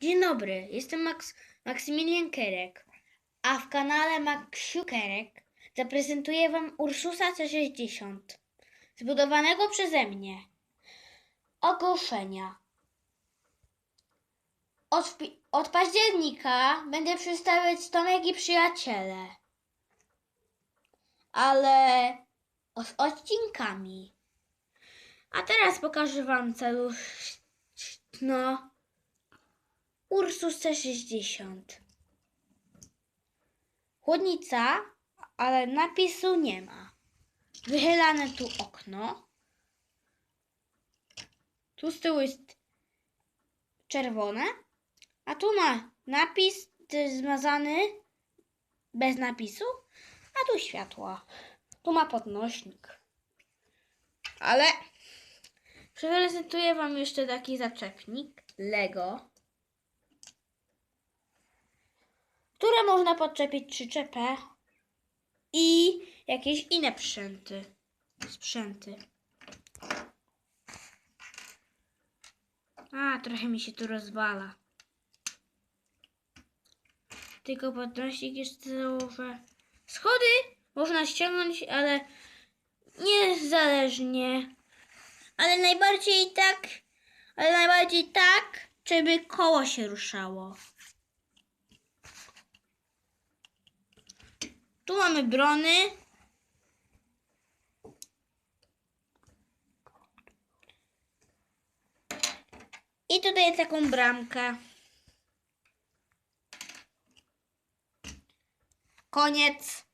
Dzień dobry, jestem Max, Maksymilian Kerek, a w kanale Maksiu Kerek zaprezentuję Wam Ursusa C60, zbudowanego przeze mnie. Ogłoszenia. Od, od października będę przedstawiać Tomek i Przyjaciele, ale z odcinkami. A teraz pokażę Wam cały no, Ursus C60. Chłodnica, ale napisu nie ma. Wychylane tu okno. Tu z tyłu jest czerwone, a tu ma napis zmazany bez napisu, a tu światła. Tu ma podnośnik. Ale Prezentuję Wam jeszcze taki zaczepnik Lego, można podczepić przyczepę i jakieś inne sprzęty. sprzęty. A, trochę mi się tu rozwala. Tylko podnośnik jest założę. Schody można ściągnąć, ale niezależnie ale najbardziej tak, ale najbardziej tak, żeby koło się ruszało. Tu mamy brony. I tutaj taką bramkę. Koniec.